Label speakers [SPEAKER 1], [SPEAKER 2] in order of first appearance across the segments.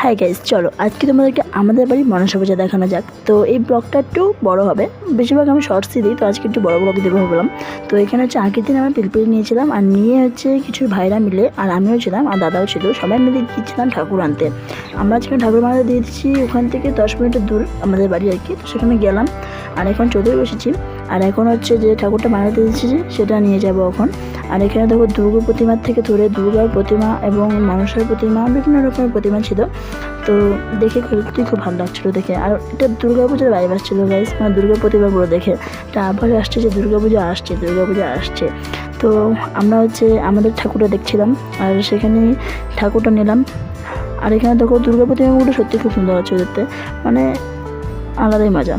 [SPEAKER 1] Hi guys চলো, আজকে তোমাদেরকে আমাদের বাড়ির মনসা পূজা দেখানো যাক। তো এই ব্লগটা একটু বড় হবে, বেশিরভাগ আমি শর্টসই দিই, তো আজকে একটু বড় ব্লগ দেবো ভাবলাম। তো এখানে হচ্ছে আগের দিন আমরা পিলপিলি নিয়েছিলাম, আর নিয়ে হচ্ছে কিছু ভাইরা মিলে, আর আমিও ছিলাম, আর দাদাও ছিল, সবাই মিলে গিয়েছিলাম ঠাকুর আনতে। আমরা আজকে ঠাকুর বানাতে দিয়ে দিচ্ছি ওখান থেকে দশ মিনিটের দূর আমাদের বাড়ি আর কি, তো সেখানে গেলাম, আর এখন চলেও বসেছি। আর এখন হচ্ছে যে ঠাকুরটা বানাতে দিচ্ছি সেটা নিয়ে যাব এখন। আর এখানে দেখো দুর্গা প্রতিমার থেকে ধরে দুর্গার প্রতিমা এবং মানুষের প্রতিমা, বিভিন্ন রকমের প্রতিমা ছিল। তো দেখে সত্যি খুব ভালো লাগছিল দেখে। আর এটা দুর্গা পুজোর বাইরে আসছিল গাইস মানে দুর্গা প্রতিমাগুলো দেখে। এটা আবার আসছে যে দুর্গা পুজো আসছে, দুর্গা পুজো আসছে। তো আমরা হচ্ছে, আমাদের ঠাকুরটা দেখছিলাম, আর সেখানে ঠাকুরটা নিলাম। আর এখানে দেখো দুর্গা প্রতিমাগুলো সত্যি খুব সুন্দর হচ্ছে দেখতে। মানে আলাদাই মজা।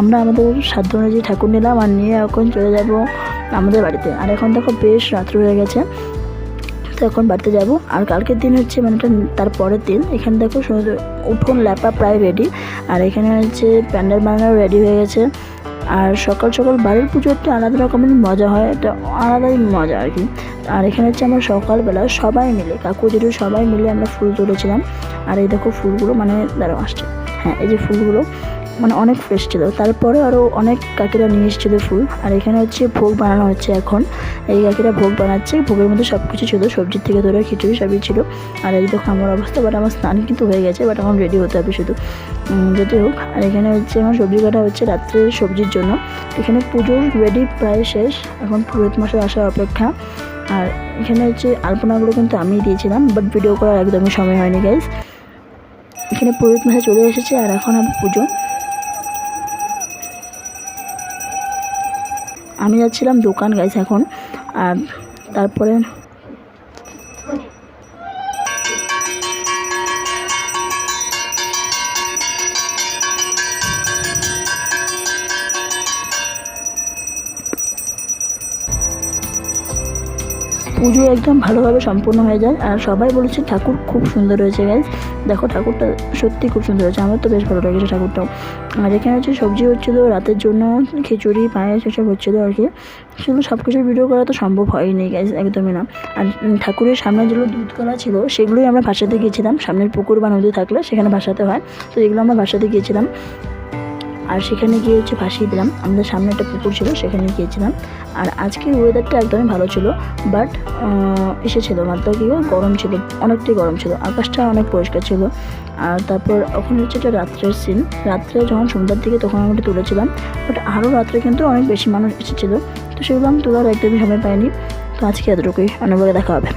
[SPEAKER 1] আমরা আমাদের সাধ্য অনুযায়ী ঠাকুর নিলাম আর নিয়ে এখন চলে যাব আমাদের বাড়িতে। আর এখন দেখো বেশ রাত্র হয়ে গেছে, তো এখন বাড়িতে যাব। আর কালকের দিন হচ্ছে মানে তার পরের দিন। এখানে দেখো উঠোন ল্যাপা প্রায় রেডি আর এখানে হচ্ছে প্যান্ডেল বানানো রেডি হয়ে গেছে। আর সকাল সকাল বাড়ির পুজো একটা আলাদা রকমের মজা হয় এটা আলাদাই মজা আর কি। আর এখানে হচ্ছে আমরা সকালবেলা সবাই মিলে, কাকু, জেঠু সবাই মিলে আমরা ফুল তুলেছিলাম। আর এই দেখো ফুলগুলো মানে দাঁড়াও আসছে। হ্যাঁ এই যে ফুলগুলো মানে অনেক ফ্রেশ ছিল। তারপরে আরও অনেক কাকিরা নিয়ে এসেছিল ফুল। আর এখানে হচ্ছে ভোগ বানানো হচ্ছে এখন। এই কাকিরা ভোগ বানাচ্ছে। ভোগের মধ্যে সব কিছু ছিল। সবজির থেকে ধরে খিচুড়ি সবই ছিল। আর এই দেখো আমার অবস্থা। বাট আমার স্নান কিন্তু হয়ে গেছে। বাট এখন রেডি হতে হবে শুধু। যদি হোক। আর এখানে হচ্ছে আমার সবজি কাটা হচ্ছে রাত্রে সবজির জন্য। এখানে পুজোর রেডি প্রায় শেষ। এখন পুরোহিত মাসের আসার অপেক্ষা। আর এখানে হচ্ছে আলপনাগুলো কিন্তু আমি দিয়েছিলাম। বাট ভিডিও করার একদমই সময় হয়নি গাইজ এখানে পুরোহিত মাসে চলে এসেছে। আর এখন আমি পুজো। আমি যাচ্ছিলাম দোকান গাইছে এখন। আর তারপরে পুজো একদম ভালোভাবে সম্পূর্ণ হয়ে যায়। আর সবাই বলেছে ঠাকুর খুব সুন্দর হয়েছে গাইজ দেখো, ঠাকুরটা সত্যি খুব সুন্দর হয়েছে। আমার তো বেশ ভালো লেগেছে ঠাকুরটাও। আর এখানে হচ্ছে সবজি হচ্ছিল রাতের জন্য খিচুড়ি, পায়েস এসব হচ্ছিল আর কি। সেগুলো সব কিছুর ভিডিও করা তো সম্ভব হয়নি গাইজ একদমই না। আর ঠাকুরের সামনে যেগুলো দুধ কলা ছিল, সেগুলোই আমরা ভাসাতে গিয়েছিলাম। সামনের পুকুর বা নদী থাকলে সেখানে ভাসাতে হয়। তো এগুলো আমরা ভাসাতে গিয়েছিলাম। আর সেখানে গিয়ে হচ্ছে ভাসিয়ে দিলাম। আমাদের সামনে একটা পুকুর ছিল, সেখানে গিয়েছিলাম। আর আজকের ওয়েদারটা একদমই ভালো ছিল বাট এসেছিল। মাত্র কি গরম ছিল, অনেকটাই গরম ছিল। আকাশটা অনেক পরিষ্কার ছিল। আর তারপর ওখানে হচ্ছে একটা রাত্রের সিন রাত্রে যখন সন্ধ্যার দিকে তখন আমি ওটা তুলেছিলাম বাট আরও রাত্রে কিন্তু অনেক বেশি মানুষ এসেছিল। তো সেগুলো আমি তোলার একদমই সময় পাইনি। তো আজকে এতটুকুই। অন্য দেখা হবে।